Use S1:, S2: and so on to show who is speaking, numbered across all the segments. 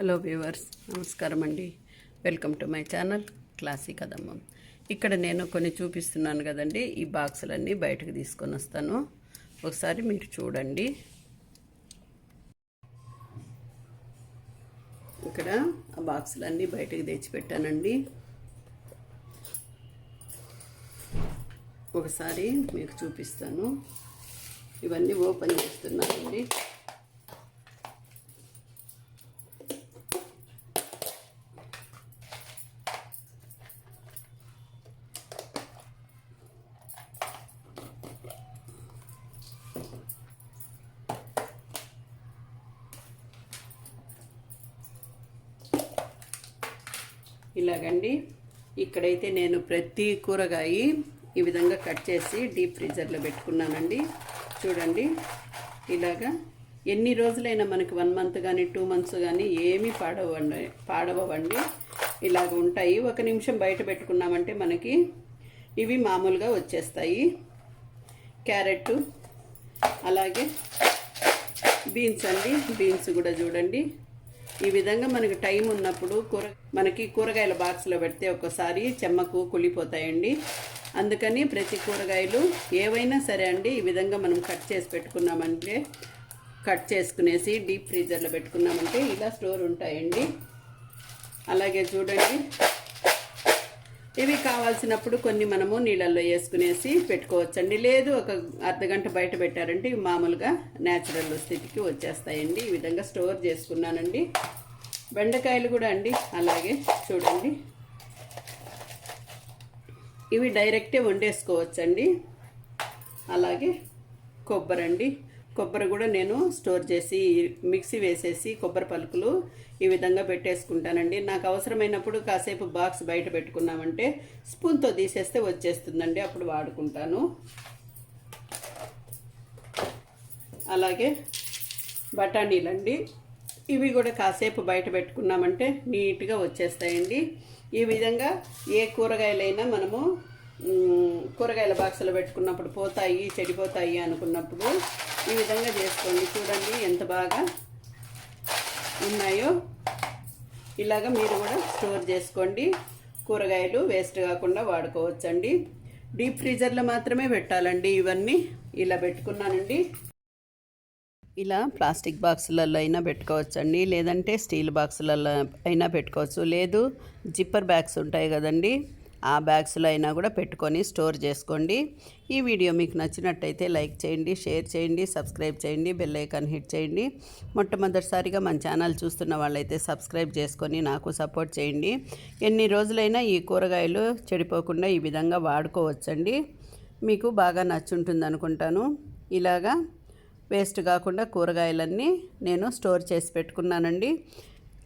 S1: Hello viewers నమస్కారం అండి. Welcome to my channel classic కదమ్మం ఇక్కడ నేను కొన్ని చూపిస్తున్నాను కదండి. ఈ బాక్సులన్నీ బయటకు తీసుకొని వస్తాను. ఒకసారి మీరు చూడండి. ఇక్కడ ఆ బాక్సులన్నీ బయటకు తెచ్చిపెట్టానండి. ఒకసారి మీకు చూపిస్తాను. ఇవన్నీ ఓపెన్ చేస్తున్నానండి. ఇలాగండి. ఇక్కడైతే నేను ప్రతి కూరగాయ ఈ విధంగా కట్ చేసి డీప్ ఫ్రీజర్లో పెట్టుకున్నానండి. చూడండి. ఇలాగా ఎన్ని రోజులైనా మనకి వన్ మంత్ కానీ టూ మంత్స్ కానీ ఏమీ పాడవండి పాడవండి ఇలాగ ఉంటాయి. ఒక నిమిషం బయట పెట్టుకున్నామంటే మనకి ఇవి మామూలుగా వచ్చేస్తాయి. క్యారెట్ అలాగే బీన్స్ అండి. బీన్స్ కూడా చూడండి. ఈ విధంగా మనకి టైం ఉన్నప్పుడు కూర మనకి కూరగాయల బాక్స్లో పెడితే ఒక్కసారి చెమ్మకు కుళ్ళిపోతాయండి. అందుకని ప్రతి కూరగాయలు ఏవైనా సరే అండి ఈ విధంగా మనం కట్ చేసి పెట్టుకున్నామంటే కట్ చేసుకునేసి డీప్ ఫ్రీజర్లో పెట్టుకున్నామంటే ఇలా స్టోర్ ఉంటాయండి. అలాగే చూడండి. ఇవి కావాల్సినప్పుడు కొన్ని మనము నీళ్ళల్లో వేసుకునేసి పెట్టుకోవచ్చండి. లేదు ఒక అర్ధగంట బయట పెట్టారంటే ఇవి మామూలుగా న్యాచురల్ స్థితికి వచ్చేస్తాయండి. ఈ విధంగా స్టోర్ చేసుకున్నానండి. బెండకాయలు కూడా అండి అలాగే చూడండి. ఇవి డైరెక్టే వండేసుకోవచ్చండి. అలాగే కొబ్బరి అండి కొబ్బరి కూడా నేను స్టోర్ చేసి మిక్సీ వేసేసి కొబ్బరి పలుకులు ఈ విధంగా పెట్టేసుకుంటానండి. నాకు అవసరమైనప్పుడు కాసేపు బాక్స్ బయట పెట్టుకున్నామంటే స్పూన్తో తీసేస్తే వచ్చేస్తుందండి. అప్పుడు వాడుకుంటాను. అలాగే బఠానీలండి. ఇవి కూడా కాసేపు బయట పెట్టుకున్నామంటే నీట్గా వచ్చేస్తాయండి. ఈ విధంగా ఏ కూరగాయలైనా మనము కూరగాయల బాక్సులో పెట్టుకున్నప్పుడు పోతాయి చెడిపోతాయి అనుకున్నప్పుడు ఈ విధంగా చేసుకోండి. చూడండి ఎంత బాగా ఉన్నాయో. ఇలాగ మీరు కూడా స్టోర్ చేసుకోండి. కూరగాయలు వేస్ట్ కాకుండా వాడుకోవచ్చండి. డీప్ ఫ్రీజర్లో మాత్రమే పెట్టాలండి ఇవన్నీ. ఇలా పెట్టుకున్నానండి. ఇలా ప్లాస్టిక్ బాక్సులలో అయినా పెట్టుకోవచ్చండి. లేదంటే స్టీల్ బాక్సులలో అయినా పెట్టుకోవచ్చు. లేదు జిప్పర్ బ్యాగ్స్ ఉంటాయి కదండి. ఆ బ్యాగ్స్లో అయినా కూడా పెట్టుకొని స్టోర్ చేసుకోండి. ఈ వీడియో మీకు నచ్చినట్టయితే లైక్ చేయండి షేర్ చేయండి సబ్స్క్రైబ్ చేయండి బెల్ ఐకాన్ హిట్ చేయండి. మొట్టమొదటిసారిగా మన ఛానల్ చూస్తున్న వాళ్ళైతే సబ్స్క్రైబ్ చేసుకొని నాకు సపోర్ట్ చేయండి. ఎన్ని రోజులైనా ఈ కూరగాయలు చెడిపోకుండా ఈ విధంగా వాడుకోవచ్చండి. మీకు బాగా నచ్చుంటుంది అనుకుంటాను. ఇలాగా వేస్ట్ కాకుండా కూరగాయలన్నీ నేను స్టోర్ చేసి పెట్టుకున్నానండి.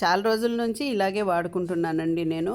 S1: చాలా రోజుల నుంచి ఇలాగే వాడుకుంటున్నానండి నేను.